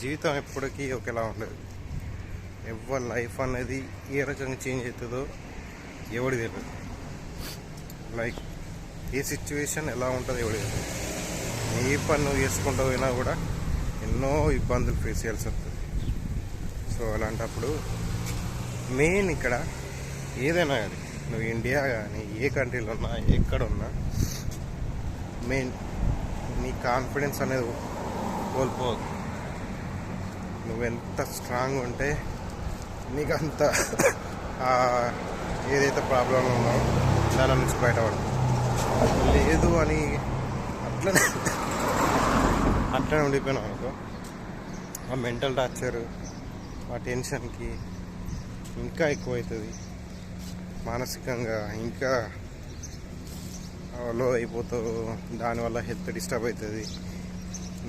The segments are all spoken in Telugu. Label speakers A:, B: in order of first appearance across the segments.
A: జీవితం ఎప్పటికీ ఒకేలా ఉండదు. ఎవరి లైఫ్ అనేది ఏ రకంగా చేంజ్ అవుతుందో ఎవడి తెలియదు లైక్ ఏ సిచ్యువేషన్ ఎలా ఉంటుందో ఎవడి తెలియదు ఏ పని నువ్వు చేసుకుంటూ పోయినా కూడా ఎన్నో ఇబ్బందులు ఫేస్ చేయాల్సి వస్తుంది. సో అలాంటప్పుడు మెయిన్ ఇక్కడ ఏదైనా కానీ నువ్వు ఇండియా కానీ ఏ కంట్రీలో ఉన్నా ఎక్కడున్నా మెయిన్ నీ కాన్ఫిడెన్స్ అనేది కోల్పోదు నువ్వెంత స్ట్రాంగ్ ఉంటే నీకు అంత ఏదైతే ప్రాబ్లం ఉందో దాని నుంచి బయటపడదు లేదు అని అట్లనే అట్లనే ఉండిపోయినావు అనుకో. ఆ మెంటల్ టార్చర్ ఆ టెన్షన్కి ఇంకా ఎక్కువవుతుంది మానసికంగా ఇంకా లో అయిపోతావు దానివల్ల హెల్త్ డిస్టర్బ్ అవుతుంది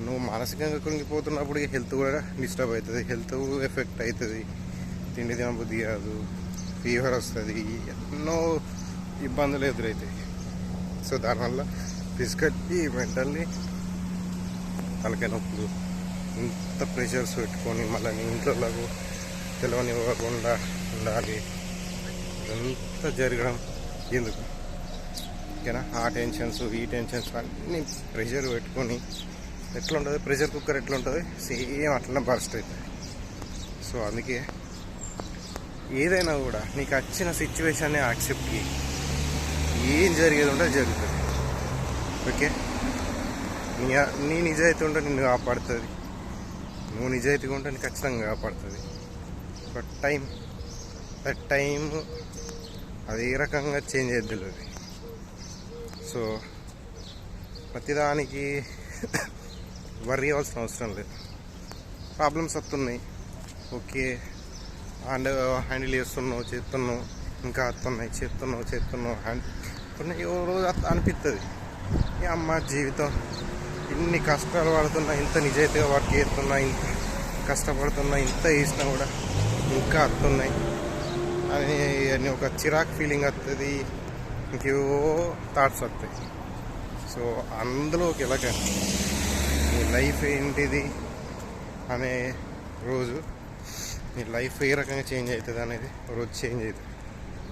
A: నువ్వు మానసికంగా కృంగిపోతున్నప్పుడు హెల్త్ కూడా డిస్టర్బ్ అవుతుంది. హెల్త్ ఎఫెక్ట్ అవుతుంది. తిండి తినబుద్ధి కాదు. ఫీవర్ వస్తుంది. ఎన్నో ఇబ్బందులు ఎదురవుతాయి సో దానివల్ల ఫిజికల్లీ మెంటల్లీ తలకాయ నొప్పులు ఇంత ప్రెషర్స్ పెట్టుకొని మళ్ళీ నీ ఇంట్లోలకు తెలవనివ్వకుండా ఉండాలి. ఇదంతా జరగడం ఎందుకు? ఓకేనా? ఆ టెన్షన్స్ ఈ టెన్షన్స్ అన్నీ ప్రెషర్ పెట్టుకొని ఎట్లా ఉంటుంది ప్రెషర్ కుక్కర్ ఎట్లా ఉంటుంది సేమ్ అట్లనే బర్స్ట్ అవుతుంది సో అందుకే ఏదైనా కూడా నీకు వచ్చిన సిచ్యువేషన్ని యాక్సెప్ట్ ఏం జరిగేది ఉంటే జరుగుతుంది. ఓకే? నీ నీ నిజాయితీ ఉంటే నిన్ను కాపాడుతుంది. నువ్వు నిజాయితీగా ఉంటే నీకు ఖచ్చితంగా కాపాడుతుంది. బట్ టైం దట్ టైం అది ఏ రకంగా చేంజ్ అయ్యేది సో ప్రతిదానికి వర్రీ అవ్వాల్సిన అవసరం లేదు. ప్రాబ్లమ్స్ వస్తున్నాయి ఓకే. అండ్ హ్యాండిల్ uh, చేస్తున్నావు చేస్తున్నావు ఇంకా వస్తున్నాయి చేస్తున్నావు చేస్తున్నావు హ్యాండ్ కొన్ని ఓ రోజు అనిపిస్తుంది ఈ అమ్మ జీవితం ఇన్ని కష్టాలు పడుతున్నా ఇంత నిజాయితీగా వర్క్ చేస్తున్నా ఇంత కష్టపడుతున్నా ఇంత చేసినా కూడా ఇంకా వస్తున్నాయి అని అని ఒక చిరాక్ ఫీలింగ్ వస్తుంది ఇంకేవో థాట్స్ వస్తాయి సో అందులో ఒక ఎలాగండి లైఫ్ ఏంటిది అనే రోజు నీ లైఫ్ ఏ రకంగా చేంజ్ అవుతుంది అనేది రోజు చేంజ్ అవుతుంది.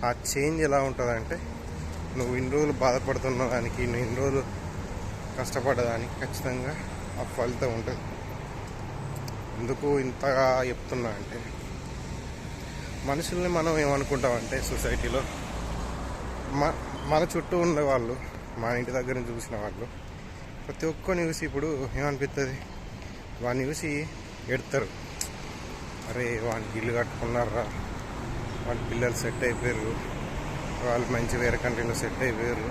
A: ఆ చేంజ్ ఎలా ఉంటుందంటే నువ్వు ఇన్ని రోజులు బాధపడుతున్న దానికి నువ్వు ఇన్ని రోజులు కష్టపడదానికి ఖచ్చితంగా ఆ ఫలితం ఉంటుంది. ఎందుకు ఇంతగా చెప్తున్నా అంటే మనుషుల్ని మనం ఏమనుకుంటామంటే సొసైటీలో మ మన చుట్టూ ఉండే వాళ్ళు మా ఇంటి దగ్గర నుంచి చూసిన వాళ్ళు ప్రతి ఒక్కరిని చూసి ఇప్పుడు ఏమనిపిస్తుంది వాడిని చూసి ఎడతారు. అరే వానికి ఇల్లు కట్టుకున్నారా వాళ్ళ పిల్లలు సెట్ అయిపోయారు. వాళ్ళు మంచి వేరే కంట్రీలో సెట్ అయిపోయారు.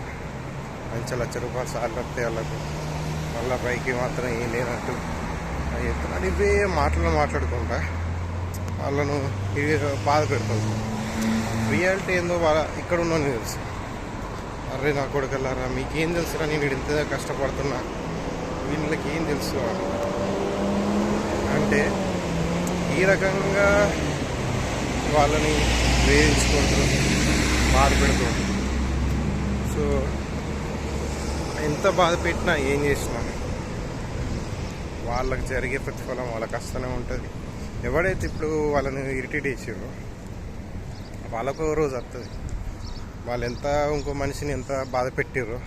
A: మంచి లక్ష రూపాయలు సార్లు వస్తాయి వాళ్ళకు. వాళ్ళ పైకి మాత్రం ఏం లేనట్టు. అవి చెప్తున్నారు ఇవే మాటలు మాట్లాడుకుంటా. వాళ్ళను ఇవి బాధ పెడుతుంది. రియాలిటీ ఏందో వాళ్ళ ఇక్కడ ఉన్న తెలుసు అరే నా కొడుకల్లారా మీకేం తెలుసురా నేను ఇంత కష్టపడుతున్నా. వీళ్ళకి ఏం తెలుసు అంటే ఈ రకంగా వాళ్ళని వేధించుకుంటూ బాధ పెడుతూ సో ఎంత బాధ పెట్టినా ఏం చేసినా వాళ్ళకి జరిగే ప్రతిఫలం వాళ్ళ కష్టమే ఉంటుంది. ఎవడైతే ఇప్పుడు వాళ్ళని ఇరిటేట్ చేసారో వాళ్ళకు రోజు వస్తుంది వాళ్ళు ఎంత ఇంకో మనిషిని ఎంత బాధ పెట్టారో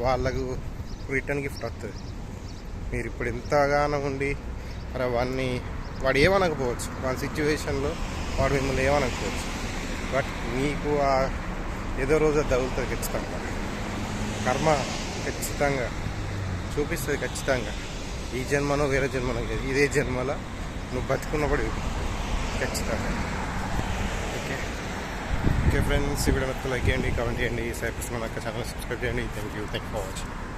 A: వాళ్ళకు రిటర్న్ గిఫ్ట్ వస్తుంది మీరు ఇప్పుడు ఎంతగానో ఉండి మరి వాడిని వాడు ఏమనకపోవచ్చు? వాళ్ళ సిచ్యువేషన్లో వాడు మిమ్మల్ని ఏమనకపోవచ్చు? బట్ మీకు ఆ ఏదో రోజు తగులుతుంది ఖచ్చితంగా కర్మ ఖచ్చితంగా చూపిస్తుంది ఖచ్చితంగా. ఈ జన్మనో వేరే జన్మనో కాదు. ఇదే జన్మలో నువ్వు బతుకున్నప్పుడు ఖచ్చితంగా. ఓకే ఫ్రెండ్స్ ఈ వీడియో లైక్ చేయండి కామెంట్ చేయండి సైపర్స్ మన ఛానల్ సబ్స్క్రైబ్ చేయండి thank you thank for watching